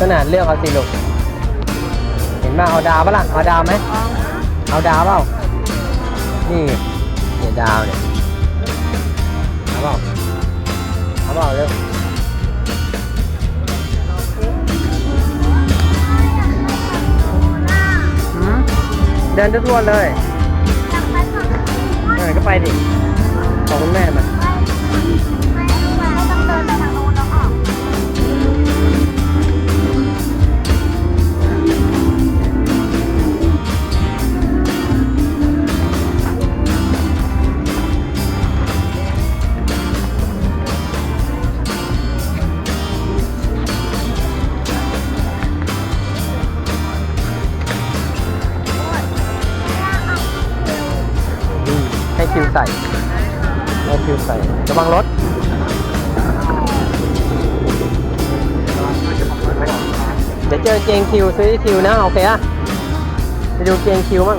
ขนาดเลือกเอาสิลูก เห็นมาเอาดาวปะล่ะเอาดาวไหม เอาดาวเปล่า นี่เนี่ยดาวเนี่ยเอาเปล่าเอาเปล่าเร็วเดินทั่วเลยไหนก็ไปดิ ของคุณแม่มาิวใส่ระวังรถเดี๋ยวเจอเจงคิวซื้อคิวนะโอเคอะไปดูเจงคิวมั่ง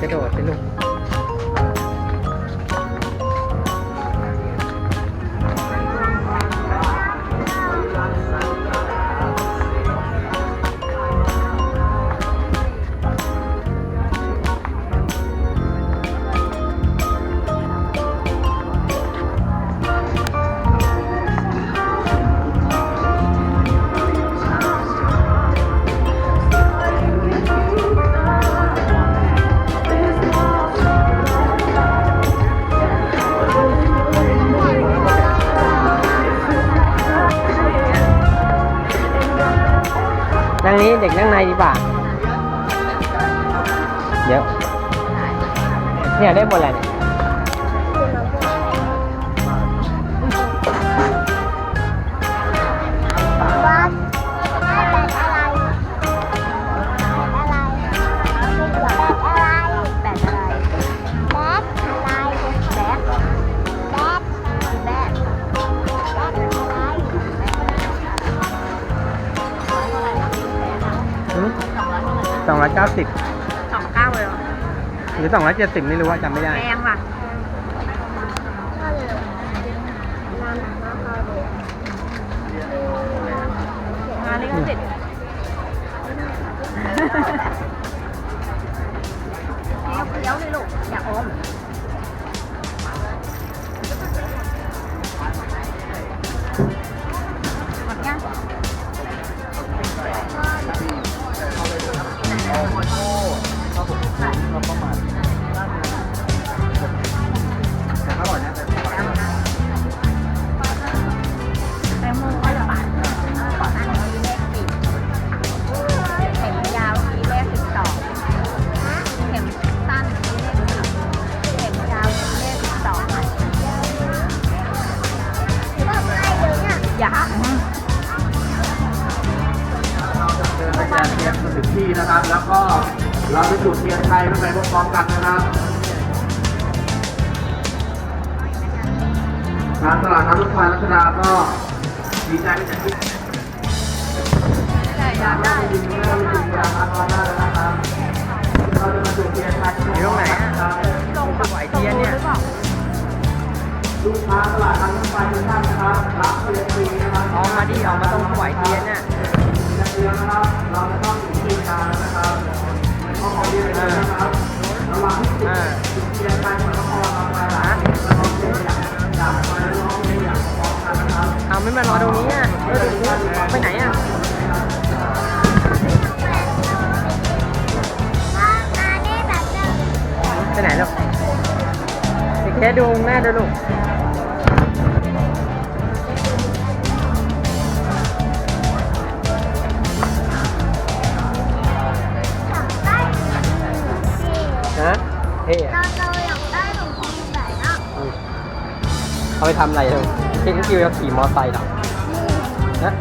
กระโดดสิลูก ข้างในดีกว่า เดี๋ยว เนี่ยได้หมดแหละเนี่ย สองร้อยเก้าสิบสองเก้าเลยเหรอหรือสองร้อยเจ็ดสิบไม่รู้ว่าจำไม่ได้ แพงว่ะงานนี้ก็เสร็จเคี้ยวๆเลยลูกอยากอมหม ดินไปแจกเทียนถึงที่นะครับ แล้วก็เราจะจุดเทียนไทยไปพร้อมๆกันนะครับทางตลาดน้ำรถไฟรัชดาก็ดีใจที่จะอยากได้ยินดีต้อนรับที่ร้านได้แล้วนะครับเราจะมาจุดเทียนไทยอยู่ตรงไหนอะครับลงไหวเทียนเนี่ยหรือเปล่าลูกค้าตลาดน้ำรถไฟทุกท่านนะครับรับเทียนฟรีนะครับออกมาดิออกมาตรงถวายเทียนน่ย เดียวนะครับ เราจะต้องถึงที่การนะครับขอความที่เป็นนะครับระหว่างที่จุดเทียนไปเหมือนละครเราไปหลังแล้วร้องเพลงอยางอยากไปร้องเพลงอยางพร้อมกันนะครับเอาไม่มารอตรงนี้อะเออไปไหนอะไปไหนลูกไปแค่ดูแม่ดูลูกะเท่อะอืมเอาไปทำอะไรลูกเห็นคิวจะขี่มอไซค์เหรอฮะ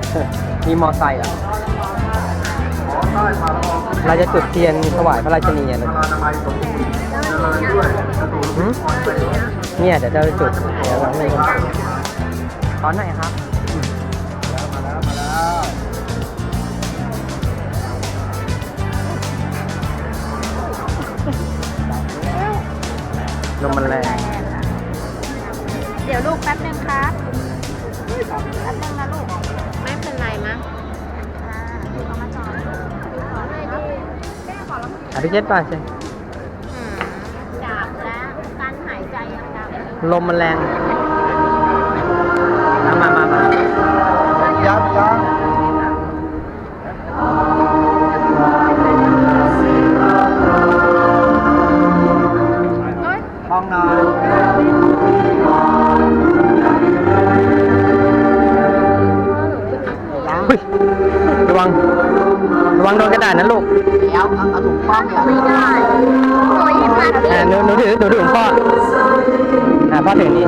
มีมอไซค์เหรอขอใต้มาลองเราจะจุดเทียนถวายพระราชนีอะลูกมาทำไมสมบูรณ์เจริญด้วยกระดูกหืมเนี่ยเดี๋ยวจะไปจุดเดี๋ยวเราให้ดูขอหน่อยครับ ลมมันแรง เดี๋ยวลูกแป๊บนึงครับแป๊บนึงนะลูก ไม่เป็นไรมั้งเอามาจอดขอเลยดิแม่ขอแล้วอภิเชษป่ะใช่จับแล้ว การหายใจยังดังลมมันแรง มามามา อาถุงป้องเนี่ยไม่ได้โอ้ยมาอ่าหนูหนูถือหนูถือของพ่ออ่าพ่อถือนี้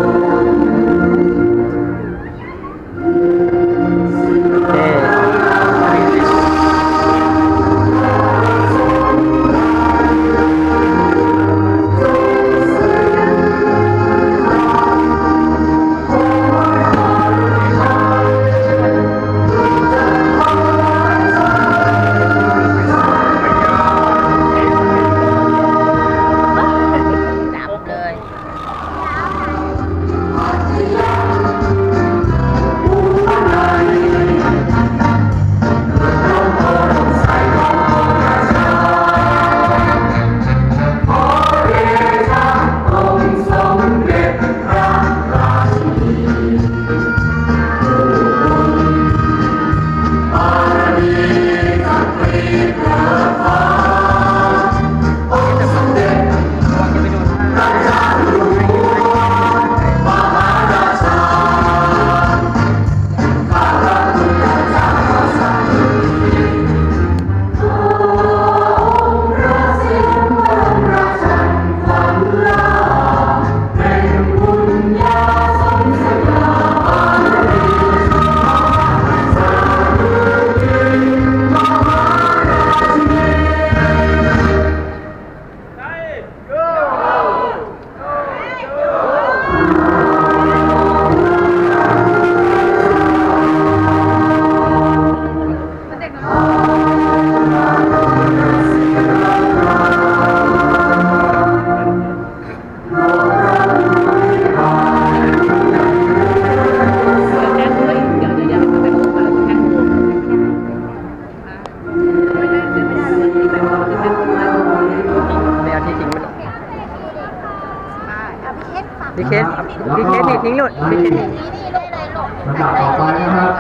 ลยลูกลำดับต่อไปนะครับ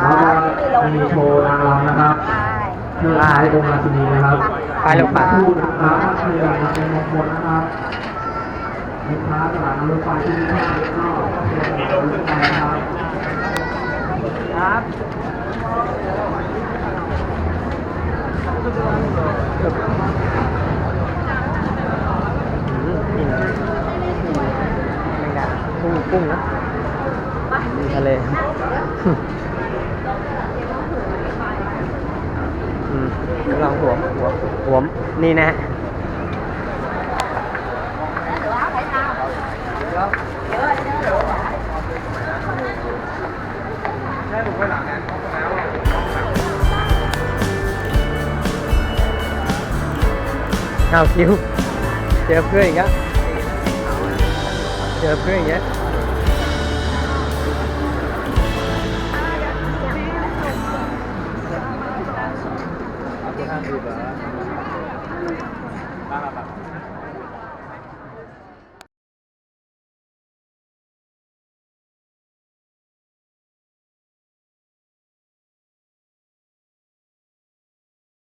เราจะมีโชว์นางรำนะครับเพื่อให้องค์ราชินีนะครับไปลูกไปพูดนะครับเพื่อเป็นมงคลนะครับลูกค้าตลาดรถไฟที่นี่ก็เชิญรถไฟนะครับครับอืมกินไม่ได้กุ้งกุ้งนะ ทะเลอืมลองหัวหัวหัวนี่นะเอาคิวเจอเพื่อนอีกแล้วเจอเพื่อนอีกแล้ว